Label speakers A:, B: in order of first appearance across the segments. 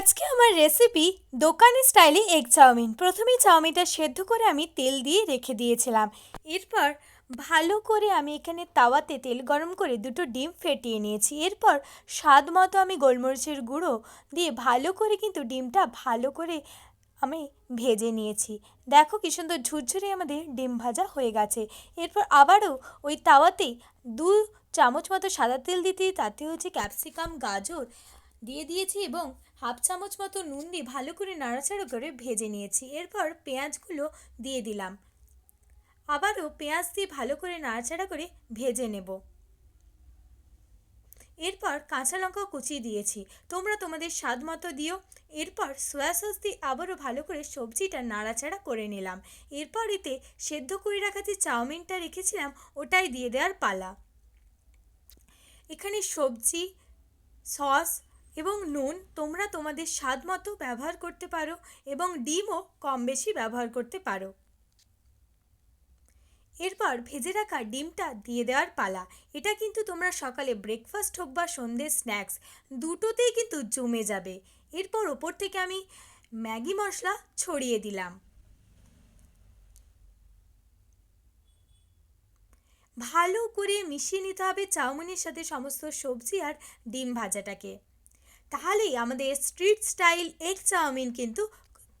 A: আজকে আমার রেসিপি দোকানের স্টাইলে এগ চাউমিন। প্রথমেই চাউমিনটা সেদ্ধ করে আমি তেল দিয়ে রেখে দিয়েছিলাম। এরপর ভালো করে আমি এখানে তাওয়াতে তেল গরম করে দুটো ডিম ফেটিয়ে নিয়েছি। এরপর স্বাদ মতো আমি গোলমরিচের গুঁড়ো দিয়ে ভালো করে কিন্তু ডিমটা ভালো করে আমি ভেজে নিয়েছি। দেখো কি সুন্দর ঝুরঝুরে আমাদের ডিম ভাজা হয়ে গেছে। এরপর আবারও ওই তাওয়াতেই দু চামচ মতো সাদা তেল দিতে, তাতে হচ্ছে ক্যাপসিকাম, গাজর দিয়ে দিয়েছি এবং হাফ চামচ মতো নুন দিয়ে ভালো করে নাড়াচাড়া করে ভেজে নিয়েছি। এরপর পেঁয়াজগুলো দিয়ে দিলাম। আবারও পেঁয়াজ দিয়ে ভালো করে নাড়াচাড়া করে ভেজে নেব। এরপর কাঁচা লঙ্কা কুচিয়ে দিয়েছি। তোমরা তোমাদের স্বাদ মতো দিও। এরপর সয়া সস দিয়ে আবারও ভালো করে সবজিটা নাড়াচাড়া করে নিলাম। এরপর এতে সেদ্ধ করে রাখা যে চাউমিনটা রেখেছিলাম, ওটাই দিয়ে দেওয়ার পালা। এখানে সবজি, সস এবং নুন তোমরা তোমাদের স্বাদ মতো ব্যবহার করতে পারো এবং ডিমও কম বেশি ব্যবহার করতে পারো। এরপর ভেজে রাখা ডিমটা দিয়ে দেওয়ার পালা। এটা কিন্তু তোমরা সকালে ব্রেকফাস্ট হোক বা সন্ধ্যের স্ন্যাক্স দুটোতেই কিন্তু জমে যাবে। এরপর ওপর থেকে আমি ম্যাগি মশলা ছড়িয়ে দিলাম। ভালো করে মিশিয়ে নিতে হবে চাউমিনের সাথে সমস্ত সবজি আর ডিম ভাজাটাকে। তাহলেই আমাদের স্ট্রিট স্টাইল এগ চাউমিন কিন্তু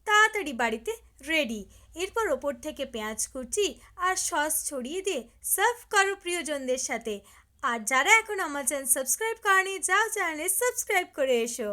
A: তাড়াতাড়ি বাড়িতে রেডি এরপর ওপর থেকে পেঁয়াজ কুচি আর সস ছড়িয়ে দিয়ে সার্ভ করো প্রিয়জনদের সাথে। আর যারা এখন আমার চ্যানেল সাবস্ক্রাইব করেনি, যাও চ্যানেলে সাবস্ক্রাইব করে এসো।